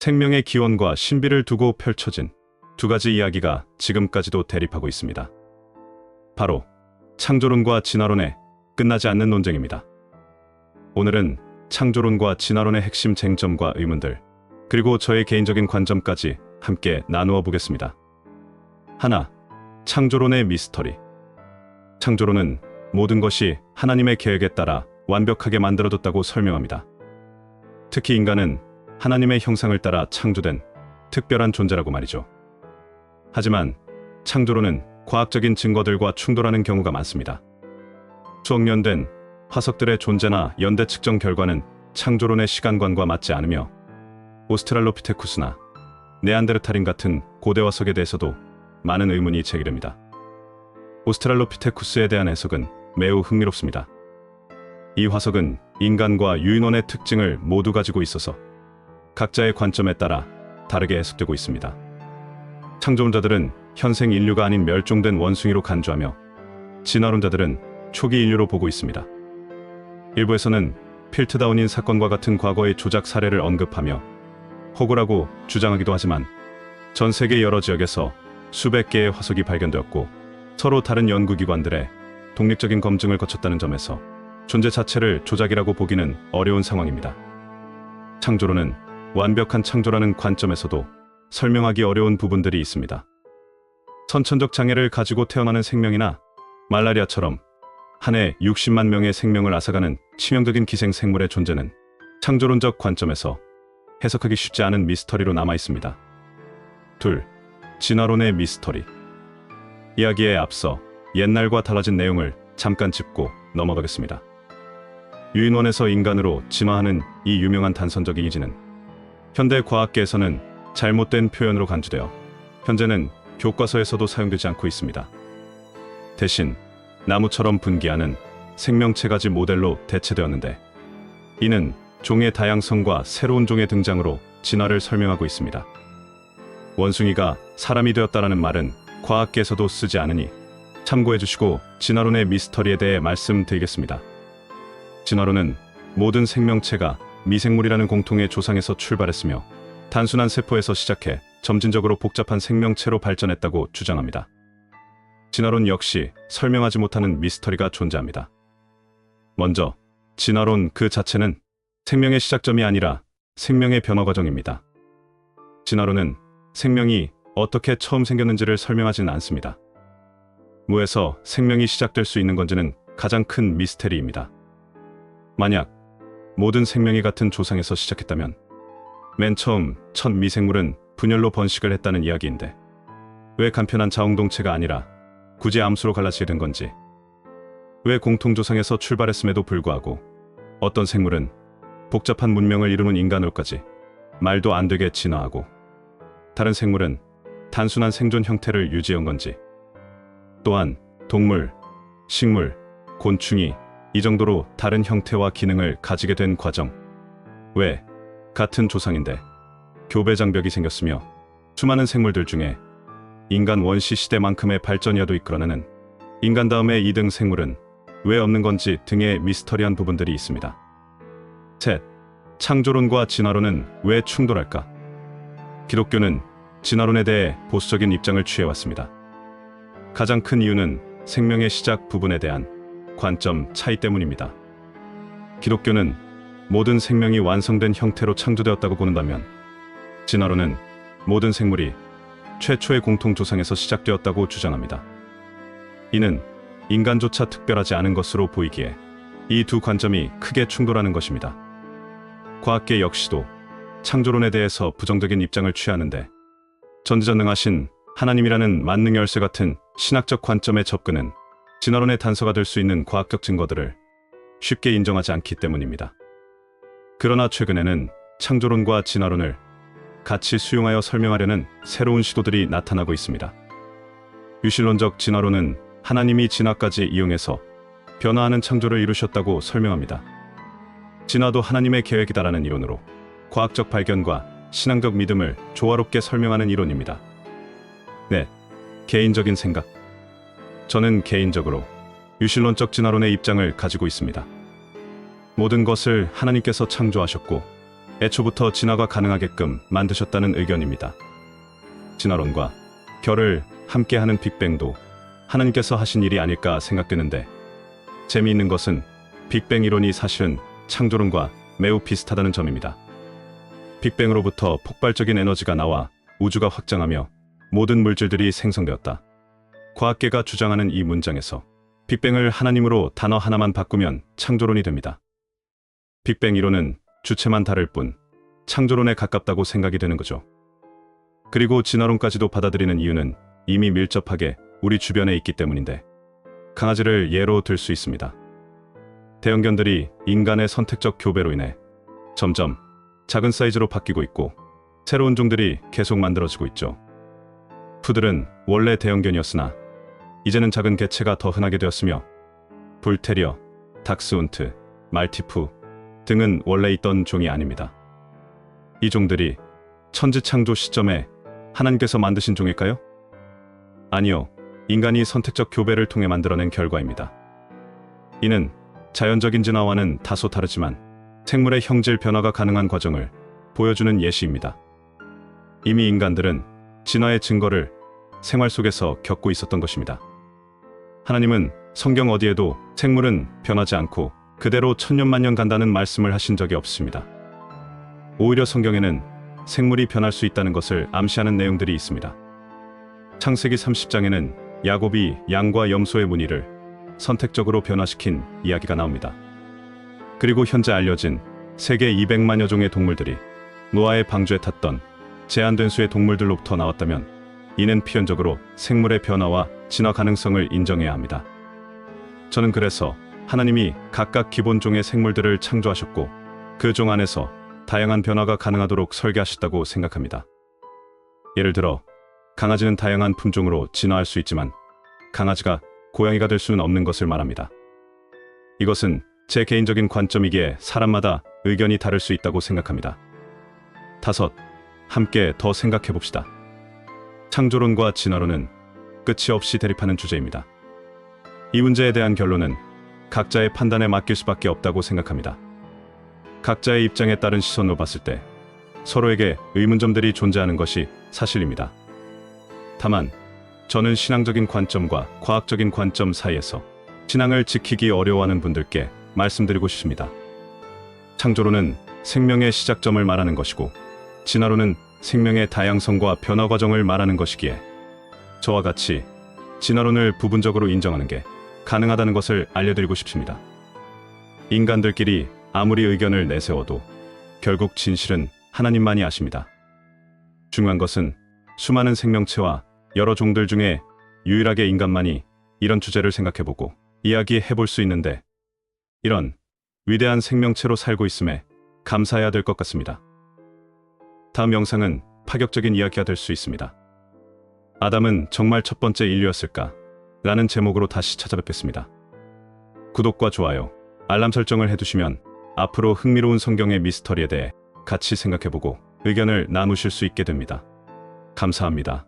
생명의 기원과 신비를 두고 펼쳐진 두 가지 이야기가 지금까지도 대립하고 있습니다. 바로 창조론과 진화론의 끝나지 않는 논쟁입니다. 오늘은 창조론과 진화론의 핵심 쟁점과 의문들, 그리고 저의 개인적인 관점까지 함께 나누어 보겠습니다. 하나, 창조론의 미스터리. 창조론은 모든 것이 하나님의 계획에 따라 완벽하게 만들어졌다고 설명합니다. 특히 인간은 하나님의 형상을 따라 창조된 특별한 존재라고 말이죠. 하지만 창조론은 과학적인 증거들과 충돌하는 경우가 많습니다. 수억 년 된 화석들의 존재나 연대 측정 결과는 창조론의 시간관과 맞지 않으며 오스트랄로피테쿠스나 네안데르탈인 같은 고대 화석에 대해서도 많은 의문이 제기됩니다. 오스트랄로피테쿠스에 대한 해석은 매우 흥미롭습니다. 이 화석은 인간과 유인원의 특징을 모두 가지고 있어서 각자의 관점에 따라 다르게 해석되고 있습니다. 창조론자들은 현생 인류가 아닌 멸종된 원숭이로 간주하며 진화론자들은 초기 인류로 보고 있습니다. 일부에서는 필트다운인 사건과 같은 과거의 조작 사례를 언급하며 호구라고 주장하기도 하지만 전 세계 여러 지역에서 수백 개의 화석이 발견되었고 서로 다른 연구기관들의 독립적인 검증을 거쳤다는 점에서 존재 자체를 조작이라고 보기는 어려운 상황입니다. 창조론은 완벽한 창조라는 관점에서도 설명하기 어려운 부분들이 있습니다. 선천적 장애를 가지고 태어나는 생명이나 말라리아처럼 한 해 60만 명의 생명을 앗아가는 치명적인 기생 생물의 존재는 창조론적 관점에서 해석하기 쉽지 않은 미스터리로 남아 있습니다. 둘, 진화론의 미스터리. 이야기에 앞서 옛날과 달라진 내용을 잠깐 짚고 넘어가겠습니다. 유인원에서 인간으로 진화하는 이 유명한 단선적인 이지는 현대 과학계에서는 잘못된 표현으로 간주되어 현재는 교과서에서도 사용되지 않고 있습니다. 대신 나무처럼 분기하는 생명체 가지 모델로 대체되었는데 이는 종의 다양성과 새로운 종의 등장으로 진화를 설명하고 있습니다. 원숭이가 사람이 되었다라는 말은 과학계에서도 쓰지 않으니 참고해 주시고 진화론의 미스터리에 대해 말씀드리겠습니다. 진화론은 모든 생명체가 미생물이라는 공통의 조상에서 출발했으며 단순한 세포에서 시작해 점진적으로 복잡한 생명체로 발전했다고 주장합니다. 진화론 역시 설명하지 못하는 미스터리가 존재합니다. 먼저, 진화론 그 자체는 생명의 시작점이 아니라 생명의 변화 과정입니다. 진화론은 생명이 어떻게 처음 생겼는지를 설명하지는 않습니다. 무에서 생명이 시작될 수 있는 건지는 가장 큰 미스테리입니다. 만약 모든 생명이 같은 조상에서 시작했다면 맨 처음 첫 미생물은 분열로 번식을 했다는 이야기인데 왜 간편한 자웅동체가 아니라 굳이 암수로 갈라지게 된 건지 왜 공통조상에서 출발했음에도 불구하고 어떤 생물은 복잡한 문명을 이루는 인간으로까지 말도 안 되게 진화하고 다른 생물은 단순한 생존 형태를 유지한 건지 또한 동물, 식물, 곤충이 이 정도로 다른 형태와 기능을 가지게 된 과정 왜 같은 조상인데 교배 장벽이 생겼으며 수많은 생물들 중에 인간 원시 시대만큼의 발전이라도 이끌어내는 인간 다음의 2등 생물은 왜 없는 건지 등의 미스터리한 부분들이 있습니다. 셋, 창조론과 진화론은 왜 충돌할까? 기독교는 진화론에 대해 보수적인 입장을 취해왔습니다. 가장 큰 이유는 생명의 시작 부분에 대한 관점 차이 때문입니다. 기독교는 모든 생명이 완성된 형태로 창조되었다고 보는다면 진화론은 모든 생물이 최초의 공통 조상에서 시작되었다고 주장합니다. 이는 인간조차 특별하지 않은 것으로 보이기에 이 두 관점이 크게 충돌하는 것입니다. 과학계 역시도 창조론에 대해서 부정적인 입장을 취하는데 전지전능하신 하나님이라는 만능 열쇠 같은 신학적 관점의 접근은 진화론의 단서가 될 수 있는 과학적 증거들을 쉽게 인정하지 않기 때문입니다. 그러나 최근에는 창조론과 진화론을 같이 수용하여 설명하려는 새로운 시도들이 나타나고 있습니다. 유실론적 진화론은 하나님이 진화까지 이용해서 변화하는 창조를 이루셨다고 설명합니다. 진화도 하나님의 계획이다라는 이론으로 과학적 발견과 신앙적 믿음을 조화롭게 설명하는 이론입니다. 네, 개인적인 생각. 저는 개인적으로 유실론적 진화론의 입장을 가지고 있습니다. 모든 것을 하나님께서 창조하셨고 애초부터 진화가 가능하게끔 만드셨다는 의견입니다. 진화론과 결을 함께하는 빅뱅도 하나님께서 하신 일이 아닐까 생각되는데 재미있는 것은 빅뱅 이론이 사실은 창조론과 매우 비슷하다는 점입니다. 빅뱅으로부터 폭발적인 에너지가 나와 우주가 확장하며 모든 물질들이 생성되었다. 과학계가 주장하는 이 문장에서 빅뱅을 하나님으로 단어 하나만 바꾸면 창조론이 됩니다. 빅뱅 이론은 주체만 다를 뿐 창조론에 가깝다고 생각이 되는 거죠. 그리고 진화론까지도 받아들이는 이유는 이미 밀접하게 우리 주변에 있기 때문인데 강아지를 예로 들 수 있습니다. 대형견들이 인간의 선택적 교배로 인해 점점 작은 사이즈로 바뀌고 있고 새로운 종들이 계속 만들어지고 있죠. 푸들은 원래 대형견이었으나 이제는 작은 개체가 더 흔하게 되었으며 불테리어, 닥스훈트, 말티푸 등은 원래 있던 종이 아닙니다. 이 종들이 천지창조 시점에 하나님께서 만드신 종일까요? 아니요. 인간이 선택적 교배를 통해 만들어낸 결과입니다. 이는 자연적인 진화와는 다소 다르지만 생물의 형질 변화가 가능한 과정을 보여주는 예시입니다. 이미 인간들은 진화의 증거를 생활 속에서 겪고 있었던 것입니다. 하나님은 성경 어디에도 생물은 변하지 않고 그대로 천년만년 간다는 말씀을 하신 적이 없습니다. 오히려 성경에는 생물이 변할 수 있다는 것을 암시하는 내용들이 있습니다. 창세기 30장에는 야곱이 양과 염소의 무늬를 선택적으로 변화시킨 이야기가 나옵니다. 그리고 현재 알려진 세계 200만여 종의 동물들이 노아의 방주에 탔던 제한된 수의 동물들로부터 나왔다면 이는 필연적으로 생물의 변화와 진화 가능성을 인정해야 합니다. 저는 그래서 하나님이 각각 기본 종의 생물들을 창조하셨고 그 종 안에서 다양한 변화가 가능하도록 설계하셨다고 생각합니다. 예를 들어 강아지는 다양한 품종으로 진화할 수 있지만 강아지가 고양이가 될 수는 없는 것을 말합니다. 이것은 제 개인적인 관점이기에 사람마다 의견이 다를 수 있다고 생각합니다. 다섯, 함께 더 생각해 봅시다. 창조론과 진화론은 끝이 없이 대립하는 주제입니다. 이 문제에 대한 결론은 각자의 판단에 맡길 수밖에 없다고 생각합니다. 각자의 입장에 따른 시선으로 봤을 때 서로에게 의문점들이 존재하는 것이 사실입니다. 다만 저는 신앙적인 관점과 과학적인 관점 사이에서 신앙을 지키기 어려워하는 분들께 말씀드리고 싶습니다. 창조론은 생명의 시작점을 말하는 것이고 진화론은 생명의 다양성과 변화 과정을 말하는 것이기에 저와 같이 진화론을 부분적으로 인정하는 게 가능하다는 것을 알려드리고 싶습니다. 인간들끼리 아무리 의견을 내세워도 결국 진실은 하나님만이 아십니다. 중요한 것은 수많은 생명체와 여러 종들 중에 유일하게 인간만이 이런 주제를 생각해보고 이야기해볼 수 있는데 이런 위대한 생명체로 살고 있음에 감사해야 될 것 같습니다. 다음 영상은 파격적인 이야기가 될 수 있습니다. 아담은 정말 첫 번째 인류였을까? 라는 제목으로 다시 찾아뵙겠습니다. 구독과 좋아요, 알람 설정을 해두시면 앞으로 흥미로운 성경의 미스터리에 대해 같이 생각해보고 의견을 나누실 수 있게 됩니다. 감사합니다.